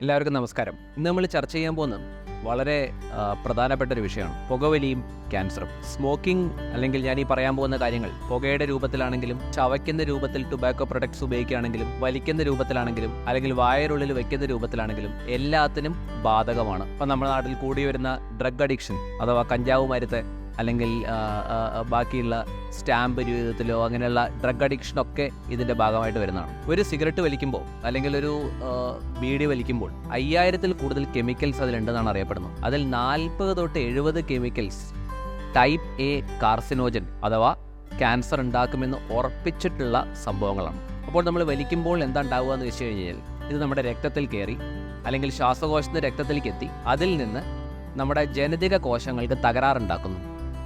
എല്ലാവർക്കും നമസ്കാരം. ഇന്ന് നമ്മൾ ചർച്ച ചെയ്യാൻ പോകുന്ന വളരെ പ്രധാനപ്പെട്ട ഒരു വിഷയമാണ്. പുകവലിയും ക്യാൻസറും സ്മോക്കിംഗ് അല്ലെങ്കിൽ ഞാൻ ഈ പറയാൻ പോകുന്ന കാര്യങ്ങൾ പുകയുടെ രൂപത്തിലാണെങ്കിലും ചവയ്ക്കുന്ന രൂപത്തിൽ ടുബാക്കോ പ്രൊഡക്ട്സ് ഉപയോഗിക്കുകയാണെങ്കിലും വലിക്കുന്ന രൂപത്തിലാണെങ്കിലും അല്ലെങ്കിൽ വായരുള്ളിൽ വെക്കുന്ന രൂപത്തിലാണെങ്കിലും എല്ലാത്തിനും ബാധകമാണ്. ഇപ്പം നമ്മുടെ നാട്ടിൽ കൂടി വരുന്ന ഡ്രഗ് അഡിക്ഷൻ അഥവാ കഞ്ചാവ് മരുത്ത് അല്ലെങ്കിൽ ബാക്കിയുള്ള സ്റ്റാമ്പ് രൂപത്തിലോ അങ്ങനെയുള്ള ഡ്രഗ് അഡിക്ഷൻ ഒക്കെ ഇതിന്റെ ഭാഗമായിട്ട് വരുന്നതാണ്. ഒരു സിഗരറ്റ് വലിക്കുമ്പോൾ അല്ലെങ്കിൽ ഒരു ബീഡി വലിക്കുമ്പോൾ അയ്യായിരത്തിൽ കൂടുതൽ കെമിക്കൽസ് അതിലുണ്ടെന്നാണ് അറിയപ്പെടുന്നത്. അതിൽ നാൽപ്പത് തൊട്ട് എഴുപത് കെമിക്കൽസ് ടൈപ്പ് എ കാർസിനോജൻ അഥവാ ക്യാൻസർ ഉണ്ടാക്കുമെന്ന് ഉറപ്പിച്ചിട്ടുള്ള സംഭവങ്ങളാണ്. അപ്പോൾ നമ്മൾ വലിക്കുമ്പോൾ എന്താ ഉണ്ടാവുക എന്ന് വെച്ച് കഴിഞ്ഞാൽ ഇത് നമ്മുടെ രക്തത്തിൽ കയറി അല്ലെങ്കിൽ ശ്വാസകോശത്തിന്റെ രക്തത്തിലേക്ക് എത്തി അതിൽ നിന്ന് നമ്മുടെ ജനിതക കോശങ്ങൾക്ക് തകരാറുണ്ടാക്കുന്നു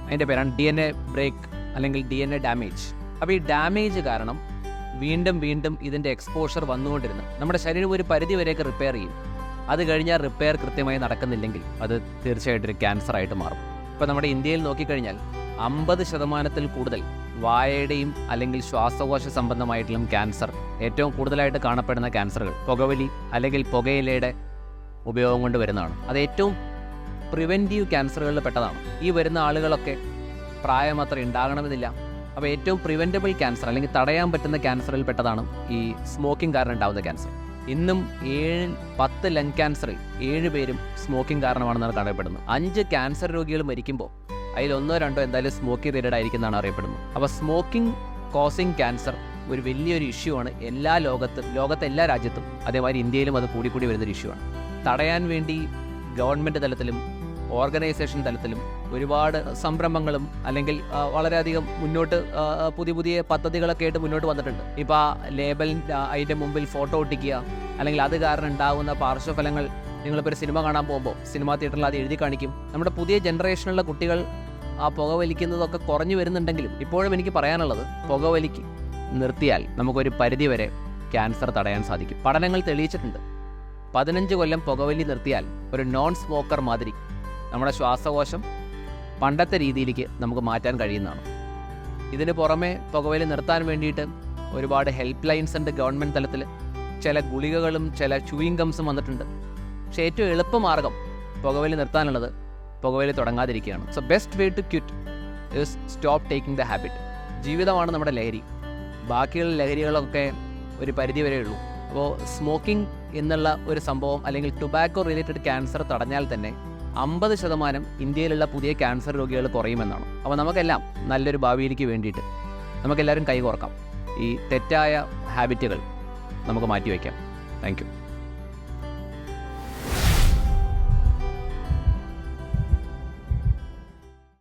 അതിന്റെ പേരാണ് ഡി എൻ എ ബ്രേക്ക് അല്ലെങ്കിൽ ഡി എൻ എ ഡാമേജ്. അപ്പോൾ ഈ ഡാമേജ് കാരണം വീണ്ടും വീണ്ടും ഇതിന്റെ എക്സ്പോഷർ വന്നുകൊണ്ടിരുന്നു നമ്മുടെ ശരീരം ഒരു പരിധി വരെയൊക്കെ റിപ്പയർ ചെയ്യും. അത് കഴിഞ്ഞാൽ റിപ്പയർ കൃത്യമായി നടക്കുന്നില്ലെങ്കിൽ അത് തീർച്ചയായിട്ടും ഒരു ക്യാൻസറായിട്ട് മാറും. ഇപ്പോൾ നമ്മുടെ ഇന്ത്യയിൽ നോക്കിക്കഴിഞ്ഞാൽ അമ്പത് ശതമാനത്തിൽ കൂടുതൽ വായയുടെയും അല്ലെങ്കിൽ ശ്വാസകോശ സംബന്ധമായിട്ടുള്ള ക്യാൻസർ ഏറ്റവും കൂടുതലായിട്ട് കാണപ്പെടുന്ന ക്യാൻസറുകൾ പുകവലി അല്ലെങ്കിൽ പുകയിലയുടെ ഉപയോഗം കൊണ്ട് വരുന്നതാണ്. അത് ഏറ്റവും പ്രിവെന്റീവ് ക്യാൻസറുകളിൽ പെട്ടതാണ്. ഈ വരുന്ന ആളുകളൊക്കെ പ്രായം അത്ര ഉണ്ടാകണമെന്നില്ല. അപ്പോൾ ഏറ്റവും പ്രിവെന്റബിൾ ക്യാൻസർ അല്ലെങ്കിൽ തടയാൻ പറ്റുന്ന ക്യാൻസറിൽ പെട്ടതാണ് ഈ സ്മോക്കിംഗ് കാരണം ഉണ്ടാകുന്ന ക്യാൻസർ ഇന്നും ഏഴ് പത്ത് ലങ് ക്യാൻസറിൽ ഏഴ് പേരും സ്മോക്കിംഗ് കാരണമാണെന്നാണ് കാണപ്പെടുന്നത്. അഞ്ച് ക്യാൻസർ രോഗികൾ മരിക്കുമ്പോൾ അതിൽ ഒന്നോ രണ്ടോ എന്തായാലും സ്മോക്കിംഗ് റിലേറ്റഡ് ആയിരിക്കുന്നതാണ് അറിയപ്പെടുന്നത്. അപ്പോൾ സ്മോക്കിംഗ് കോസിങ് ക്യാൻസർ ഒരു വലിയൊരു ഇഷ്യൂ ആണ്. എല്ലാ ലോകത്തും ലോകത്തെ എല്ലാ രാജ്യത്തും അതേമാതിരി ഇന്ത്യയിലും അത് കൂടിക്കൂടി വരുന്നൊരു ഇഷ്യൂ ആണ്. തടയാൻ വേണ്ടി ഗവൺമെന്റ് തലത്തിലും ഓർഗനൈസേഷൻ തലത്തിലും ഒരുപാട് സംരംഭങ്ങളും അല്ലെങ്കിൽ വളരെയധികം മുന്നോട്ട് പുതിയ പുതിയ പദ്ധതികളൊക്കെ ആയിട്ട് മുന്നോട്ട് വന്നിട്ടുണ്ട്. ഇപ്പോൾ ആ ലേബലിന്റെ അതിന്റെ മുമ്പിൽ ഫോട്ടോ ഒട്ടിക്കുക അല്ലെങ്കിൽ അത് കാരണം ഉണ്ടാകുന്ന പാർശ്വഫലങ്ങൾ നിങ്ങളിപ്പോൾ ഒരു സിനിമ കാണാൻ പോകുമ്പോൾ സിനിമാ തിയേറ്ററിൽ അത് എഴുതി കാണിക്കും. നമ്മുടെ പുതിയ ജനറേഷനിലുള്ള കുട്ടികൾ ആ പുക വലിക്കുന്നതൊക്കെ കുറഞ്ഞു വരുന്നുണ്ടെങ്കിലും ഇപ്പോഴും എനിക്ക് പറയാനുള്ളത് പുക വലിക്ക് നിർത്തിയാൽ നമുക്കൊരു പരിധി വരെ ക്യാൻസർ തടയാൻ സാധിക്കും. പഠനങ്ങൾ തെളിയിച്ചിട്ടുണ്ട്. പതിനഞ്ച് കൊല്ലം പുകവലി നിർത്തിയാൽ ഒരു നോൺ സ്മോക്കർ മാതിരി നമ്മുടെ ശ്വാസകോശം പണ്ടത്തെ രീതിയിലേക്ക് നമുക്ക് മാറ്റാൻ കഴിയുന്നതാണ്. ഇതിന് പുറമെ പുകവലി നിർത്താൻ വേണ്ടിയിട്ട് ഒരുപാട് ഹെൽപ്പ് ലൈൻസ് ഉണ്ട് ഗവൺമെന്റ് തലത്തിൽ. ചില ഗുളികകളും ചില ചൂയിങ് ഗംസും വന്നിട്ടുണ്ട്. പക്ഷേ ഏറ്റവും എളുപ്പമാർഗം പുകവലി നിർത്താനുള്ളത് പുകവലി തുടങ്ങാതിരിക്കുകയാണ്. So best way to quit is stop taking the habit ജീവിതമാണ് നമ്മുടെ ലഹരി. ബാക്കിയുള്ള ലഹരികളൊക്കെ ഒരു പരിധി വരെ ഉള്ളൂ. അപ്പോൾ സ്മോക്കിംഗ് എന്നുള്ള ഒരു സംഭവം അല്ലെങ്കിൽ ടുബാക്കോ റിലേറ്റഡ് ക്യാൻസർ തടഞ്ഞാൽ തന്നെ അമ്പത് ശതമാനം ഇന്ത്യയിലുള്ള പുതിയ ക്യാൻസർ രോഗികൾ കുറയുമെന്നാണ്. അപ്പോൾ നമുക്കെല്ലാം നല്ലൊരു ഭാവിയിലേക്ക് വേണ്ടിയിട്ട് നമുക്കെല്ലാവരും കൈകോർക്കാം. ഈ തെറ്റായ ഹാബിറ്റുകൾ നമുക്ക് മാറ്റിവെക്കാം. Thank you.